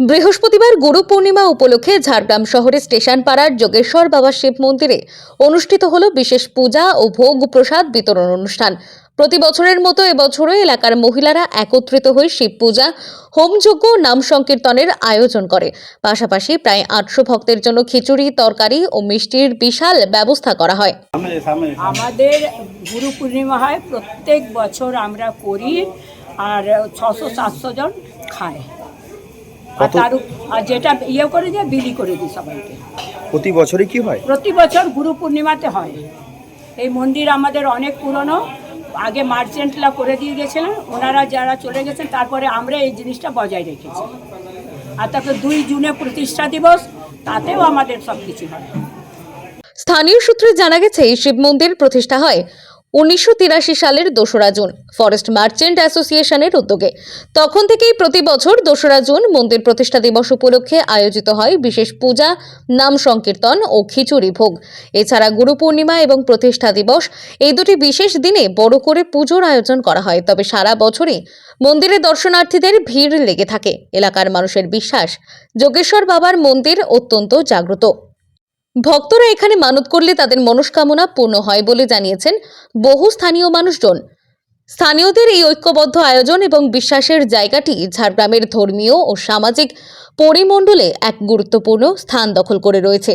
বৃহস্পতিবার গুরু পূর্ণিমা উপলক্ষে ঝাড়গ্রাম শহরের স্টেশন পাড়ার যোগেশ্বর বাবা শিব মন্দিরে অনুষ্ঠিত হল বিশেষ পূজা ও ভোগ প্রসাদ বিতরণ অনুষ্ঠান। প্রতি বছরের মতো এবছরও এলাকার মহিলারা একত্রিত হয়ে শিব পূজা হোমযজ্ঞ নাম সংকীর্তনের আয়োজন করে। পাশাপাশি প্রায় আটশো ভক্তের জন্য খিচুড়ি তরকারি ও মিষ্টির বিশাল ব্যবস্থা করা হয়। আমাদের গুরু পূর্ণিমা হয় প্রত্যেক বছর আমরা করি আর ছশো সাতশো জন খায়। আর তার উপ- আর যেটা ইয়ে করে দিয়ে বিলি করে দিই সবাইকে। প্রতি বছরই কি হয়? প্রতি বছর গুরু পূর্ণিমাতে হয়। এই মন্দির আমাদের অনেক পুরনো। আগে মার্চেন্টরা করে দিয়ে গেছিলেন। ওনারা যারা চলে গেছেন তারপরে আমরা এই জিনিসটা বজায় রেখেছি। আর তারপর দুই জুনে প্রতিষ্ঠা দিবস তাতেও আমাদের সব কিছু হয়। স্থানীয় সূত্রে জানা গেছে এই শিব মন্দির প্রতিষ্ঠা হয় উনিশশো তিরাশি সালের দোসরা জুন, ফরেস্ট মার্চেন্ট অ্যাসোসিয়েশনের উদ্যোগে। তখন থেকেই প্রতি বছর দোসরা জুন মন্দির প্রতিষ্ঠা দিবস উপলক্ষে আয়োজিত হয় বিশেষ পূজা, নাম সংকীর্তন ও খিচুড়ি ভোগ। এছাড়া গুরু পূর্ণিমা এবং প্রতিষ্ঠা দিবস এই দুটি বিশেষ দিনে বড় করে পুজোর আয়োজন করা হয়, তবে সারা বছরই মন্দিরে দর্শনার্থীদের ভিড় লেগে থাকে। এলাকার মানুষের বিশ্বাস, যোগেশ্বর বাবার মন্দির অত্যন্ত জাগ্রত। ভক্তরা এখানে মানত করলে তাদের মনস্কামনা পূর্ণ হয় বলে জানিয়েছেন বহু স্থানীয় মানুষজন। স্থানীয়দের এই ঐক্যবদ্ধ আয়োজন এবং বিশ্বাসের জায়গাটি ঝাড়গ্রামের ধর্মীয় ও সামাজিক পরিমণ্ডলে এক গুরুত্বপূর্ণ স্থান দখল করে রয়েছে।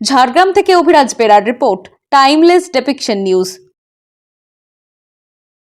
ঝাড়গ্রাম থেকে অভিরাজ বেরার রিপোর্ট টাইমলেস ডেপিকশন নিউজ